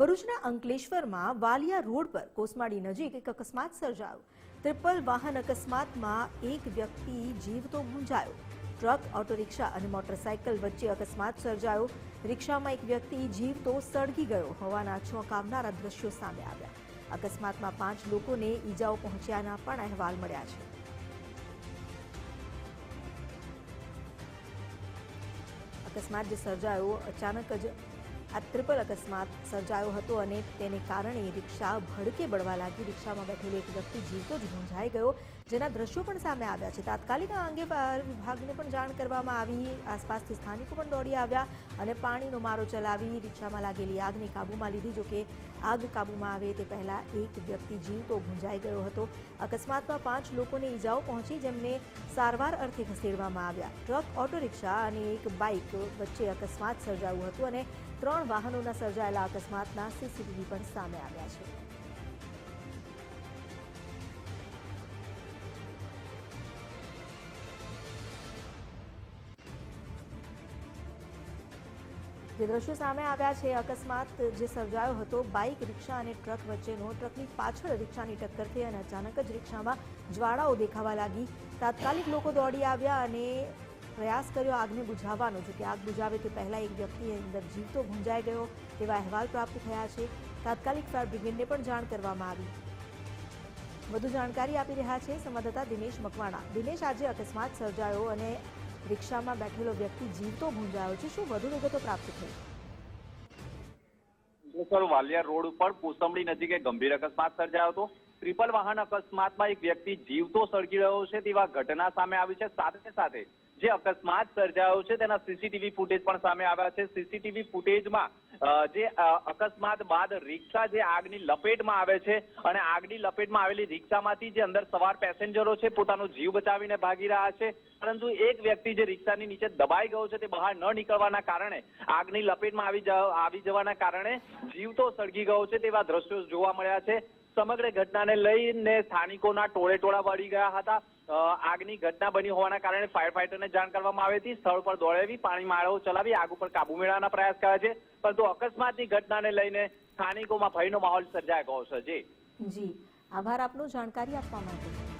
ભરૂચના અંકલેશ્વરમાં વાલિયા રોડ પર કોસમાડી નજીક એક અકસ્માત સર્જાયો. ટ્રિપલ વાહન અકસ્માતમાં એક વ્યક્તિ જીવતો ગુંજાયો. ટ્રક ઓટો રિક્ષા અને મોટરસાયકલ વચ્ચે અકસ્માત સર્જાયો. રિક્ષામાં એક વ્યક્તિ જીવતો સળગી ગયો હોવાના ચોંકાવનારા દ્રશ્યો સામે આવ્યા. અકસ્માતમાં પાંચ લોકોને ઈજાઓ પહોંચ્યાના પણ અહેવાલ મળ્યા છે. અકસ્માત જે સર્જાયો, અચાનક જ આ ટ્રિપલ અકસ્માત સર્જાયો હતો અને તેને કારણે રિક્ષા ભડકે બળવા લાગી. રિક્ષામાં બેઠેલો એક વ્યક્તિ જીવતો જ ગુંજાઈ ગયો, જેના દ્રશ્યો પણ સામે આવ્યા છે. તાત્કાલિક આ અંગે વિભાગને પણ જાણ કરવામાં આવી. આસપાસથી સ્થાનિકો પણ દોડી આવ્યા અને પાણીનો મારો ચલાવી રિક્ષામાં લાગેલી આગને કાબૂમાં લીધી. જોકે આગ કાબૂમાં આવે તે પહેલાં એક વ્યક્તિ જીવતો ગુંજાઈ ગયો હતો. અકસ્માતમાં પાંચ લોકોને ઈજાઓ પહોંચી, જેમને સારવાર અર્થે ખસેડવામાં આવ્યા. ટ્રક, ઓટો રિક્ષા અને એક બાઇક વચ્ચે અકસ્માત સર્જાયું હતું અને ત્રણ વાહનોના સર્જાયેલા અકસ્માતના સીસીટીવી પણ સામે આવ્યા છે. જે દ્રશ્યો સામે આવ્યા છે, અકસ્માત જે સર્જાયો હતો, બાઇક, રિક્ષા અને ટ્રક વચ્ચેનો. ટ્રકની પાછળ રિક્ષાની ટક્કર થઈ અને અચાનક જ રિક્ષામાં જ્વાળાઓ દેખાવા લાગી. તાત્કાલિક લોકો દોડી આવ્યા અને પ્રયાસ કર્યો, આગને બુઝાવવાનો જો કે આગ બુઝાવે તે પહેલાં એક વ્યક્તિ અંદર જીવતો ગુંજાઈ ગયો તેવા અહેવાલ પ્રાપ્ત થયા છે. તાત્કાલિક ફાયર બ્રિગેડને પણ જાણ કરવામાં આવી. વધુ જાણકારી આપી રહ્યા છે સંવાદદાતા દિનેશ મકવાણા. દિનેશ, આજે અકસ્માત સર્જાયો અને રિક્ષામાં બેઠેલો વ્યક્તિ જીવતો ગુંજાયો છે. શું વધુ વિગતો પ્રાપ્ત થઈ? સર, વાલિયા રોડ ઉપર કોસંબડી નજીકે ગંભીર અકસ્માત સર્જાયો હતો. ટ્રિપલ વાહન અકસ્માતમાં એક વ્યક્તિ જીવતો સળગી રહ્યો છે તેવા ઘટના સામે આવી છે. સાથે સાથે જે અકસ્માત સર્જાયો છે તેના સીસીટીવી ફૂટેજ પણ સામે આવ્યા છે. સીસીટીવી ફૂટેજમાં જે અકસ્માત બાદ રિક્ષા જે આગની લપેટમાં આવે છે અને આગની લપેટમાં આવેલી રિક્ષામાંથી જે અંદર સવાર પેસેન્જરો છે પોતાનો જીવ બચાવીને ભાગી રહ્યા છે. પરંતુ એક વ્યક્તિ જે રિક્ષાની નીચે દબાઈ ગયો છે તે બહાર ન નીકળવાના કારણે, આગની લપેટમાં આવી આવી જવાના કારણે જીવ તો સળગી ગયો છે તેવા દ્રશ્યો જોવા મળ્યા છે. સમગ્ર ઘટનાને લઈને સ્થાનિકોના ટોળે ટોળા વળી ગયા હતા. આગની ઘટના બની હોવાના કારણે ફાયર ફાઈટરને જાણ કરવામાં આવી હતી. સ્થળ પર દોડાવી પાણી માળો ચલાવી આગ ઉપર કાબુ મેળવવાના પ્રયાસ કર્યા છે. પરંતુ અકસ્માતની ઘટનાને લઈને સ્થાનિકોમાં ભયનો માહોલ સર્જાઈ ગયો છે. જી. જી. આભાર આપનો જાણકારી આપવા માટે.